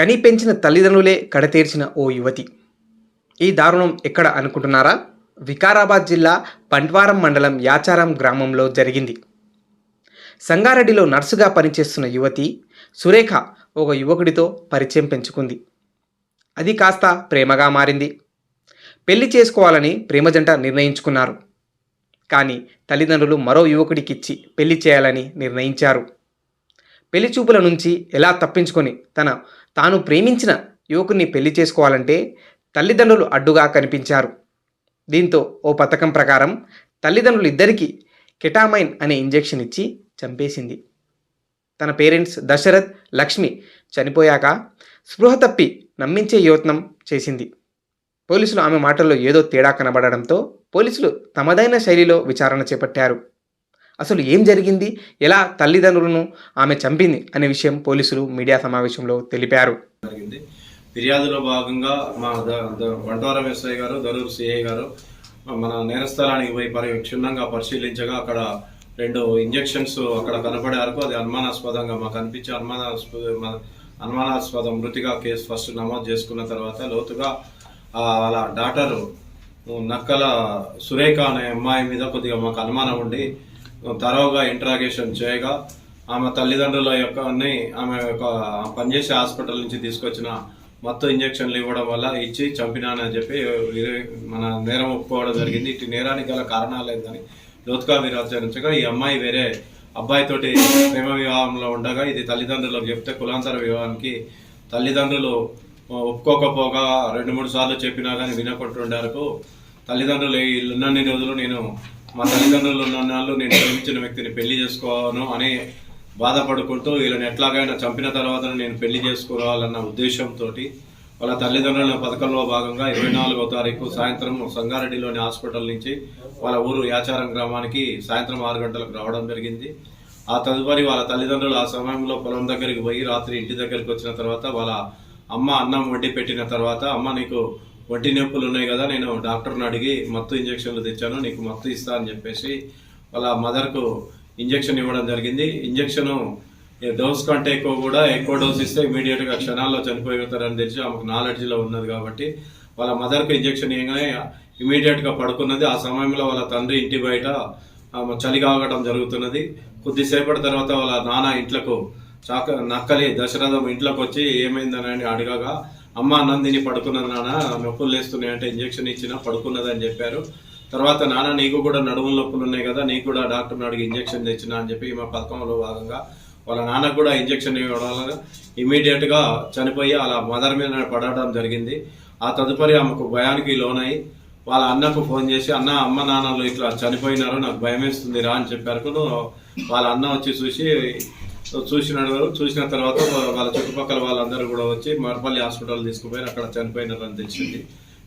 కని పెంచిన తల్లిదండ్రులే కడతీర్చిన ఓ యువతి. ఈ దారుణం ఎక్కడ అనుకుంటున్నారా? వికారాబాద్ జిల్లా పంట్వారం మండలం యాచారం గ్రామంలో జరిగింది. సంగారెడ్డిలో నర్సుగా పనిచేస్తున్న యువతి సురేఖ ఒక యువకుడితో పరిచయం పెంచుకుంది. అది కాస్త ప్రేమగా మారింది. పెళ్ళి చేసుకోవాలని ప్రేమ జంట నిర్ణయించుకున్నారు. కానీ తల్లిదండ్రులు మరో యువకుడికిచ్చి పెళ్ళి చేయాలని నిర్ణయించారు. పెళ్ళి చూపుల నుంచి ఎలా తప్పించుకొని తన తాను ప్రేమించిన యువకుని పెళ్ళి చేసుకోవాలంటే తల్లిదండ్రులు అడ్డుగా కనిపించారు. దీంతో ఓ పథకం ప్రకారం తల్లిదండ్రులు ఇద్దరికీ కెటామైన్ అనే ఇంజెక్షన్ ఇచ్చి చంపేసింది. తన పేరెంట్స్ దశరథ్ లక్ష్మి చనిపోయాక స్పృహ తప్పి నమ్మించే యత్నం చేసింది. పోలీసులు ఆమె మాటల్లో ఏదో తేడా కనబడడంతో పోలీసులు తమదైన శైలిలో విచారణ చేపట్టారు. అసలు ఏం జరిగింది? ఎలా తల్లిదండ్రులను ఆమె చంపింది? అనే విషయం పోలీసులు మీడియా సమావేశంలో తెలిపారు. జరిగింది. ఫిర్యాదులో భాగంగా మా వంటవరం ఎస్ఐ గారు దరూరు సిఐ గారు మన నేరస్థలానికి పోయి పరి క్షుణ్ణంగా పరిశీలించగా అక్కడ రెండు ఇంజెక్షన్స్ అక్కడ కనపడే అది అనుమానాస్పదంగా మాకు అనిపించి అనుమానాస్పద అనుమానాస్పద మృతిగా కేసు ఫస్ట్ నమోదు చేసుకున్న తర్వాత లోతుగా వాళ్ళ డాక్టరు నక్కల సురేఖ అనే అమ్మాయి మీద కొద్దిగా మాకు అనుమానం ఉండి తరోగా ఇంట్రాగేషన్ చేయగా ఆమె తల్లిదండ్రుల యొక్క అన్ని ఆమె యొక్క పనిచేసే హాస్పిటల్ నుంచి తీసుకొచ్చిన మొత్తం ఇంజక్షన్లు ఇవ్వడం వల్ల ఇచ్చి చంపినానని చెప్పి ఇది మన నేరం ఒప్పుకోవడం జరిగింది. ఇటు నేరానికి గల కారణాలు ఏందని లోతుగా విరాచరించగా ఈ అమ్మాయి వేరే అబ్బాయితోటి ప్రేమ వివాహంలో ఉండగా ఇది తల్లిదండ్రులకు చెప్తే కులాంతర వివాహానికి తల్లిదండ్రులు ఒప్పుకోకపోగా రెండు మూడు సార్లు చెప్పినా కానీ వినకుంటుండేరకు తల్లిదండ్రులు ఈ ఉన్నన్ని రోజులు నేను మా తల్లిదండ్రులు ఉన్న నేను ప్రేమించిన వ్యక్తిని పెళ్ళి చేసుకోను అని బాధపడుకుంటూ వీళ్ళని ఎట్లాగైనా చంపిన తర్వాత నేను పెళ్ళి చేసుకోవాలన్న ఉద్దేశంతో వాళ్ళ తల్లిదండ్రుల పథకంలో భాగంగా ఇరవై నాలుగో తారీఖు సాయంత్రం సంగారెడ్డిలోని హాస్పిటల్ నుంచి వాళ్ళ ఊరు యాచారం గ్రామానికి సాయంత్రం ఆరు గంటలకు రావడం జరిగింది. ఆ తదుపరి వాళ్ళ తల్లిదండ్రులు ఆ సమయంలో పొలం దగ్గరికి పోయి రాత్రి ఇంటి దగ్గరికి వచ్చిన తర్వాత వాళ్ళ అమ్మ అన్నం వడ్డీ పెట్టిన తర్వాత అమ్మ నీకు వడ్డీ నొప్పులు ఉన్నాయి కదా నేను డాక్టర్ని అడిగి మత్తు ఇంజక్షన్లు తెచ్చాను నీకు మత్తు ఇస్తా అని చెప్పేసి వాళ్ళ మదర్కు ఇంజక్షన్ ఇవ్వడం జరిగింది. ఇంజక్షన్ డోస్ కంటే ఎక్కువ కూడా ఎక్కువ డోస్ ఇస్తే ఇమీడియట్గా క్షణాల్లో చనిపోతారని తెలిసి ఆమెకు నాలెడ్జ్లో ఉన్నది కాబట్టి వాళ్ళ మదర్కు ఇంజక్షన్ ఇవ్వగానే ఇమీడియట్గా పడుకున్నది. ఆ సమయంలో వాళ్ళ తండ్రి ఇంటి బయట చలి కాగడం జరుగుతున్నది. కొద్దిసేపటి తర్వాత వాళ్ళ నాన్న ఇంట్లకు చాక నక్కలి దశరథం ఇంట్లోకి వచ్చి ఏమైందని అడగగా అమ్మ నందిని పడుకున్నది నాన్న నొప్పులు లేస్తున్నాయి అంటే ఇంజక్షన్ ఇచ్చినా పడుకున్నదని చెప్పారు. తర్వాత నాన్న నీకు కూడా నడుముల నొప్పులు ఉన్నాయి కదా నీకు కూడా డాక్టర్ని అడిగి ఇంజక్షన్ తెచ్చినా అని చెప్పి మా పథకంలో భాగంగా వాళ్ళ నాన్నకు కూడా ఇంజక్షన్ ఇవ్వడం ఇమీడియట్గా చనిపోయి అలా మదర్ మీద పడడం జరిగింది. ఆ తదుపరి ఆమెకు భయానికి లోనై వాళ్ళ అన్నకు ఫోన్ చేసి అన్న అమ్మ నాన్నలు ఇట్లా చనిపోయినారు నాకు భయం వేస్తుంది రా అని చెప్పారు వాళ్ళ అన్న వచ్చి చూసి చూసినారు చూసిన తర్వాత వాళ్ళ చుట్టుపక్కల వాళ్ళందరూ కూడా వచ్చి మరపల్లి హాస్పిటల్ తీసుకుపోయి అక్కడ చనిపోయినారని తెలిసింది.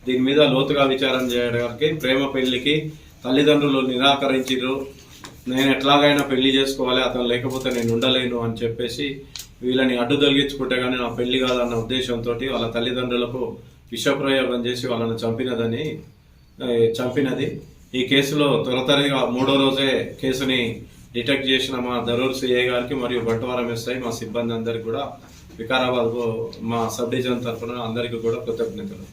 దీని మీద లోతుగా విచారం చేయడానికి ప్రేమ పెళ్ళికి తల్లిదండ్రులు నిరాకరించారు నేను ఎట్లాగైనా పెళ్ళి చేసుకోవాలి అతను లేకపోతే నేను ఉండలేను అని చెప్పేసి వీళ్ళని అడ్డు తొలగించుకుంటే కానీ నా పెళ్ళి కాదన్న ఉద్దేశంతో వాళ్ళ తల్లిదండ్రులకు విషప్రయోగం చేసి వాళ్ళని చంపినదని చంపినది. ఈ కేసులో త్వరతరిగా మూడో రోజే కేసుని డిటెక్ట్ చేసిన మా దరూర్ సిఐ గారికి మరియు బంటవారం ఎస్ఐ మా సిబ్బంది అందరికి కూడా వికారాబాద్ మా సబ్ డివిజన్ తరఫున అందరికీ కూడా కృతజ్ఞతలు.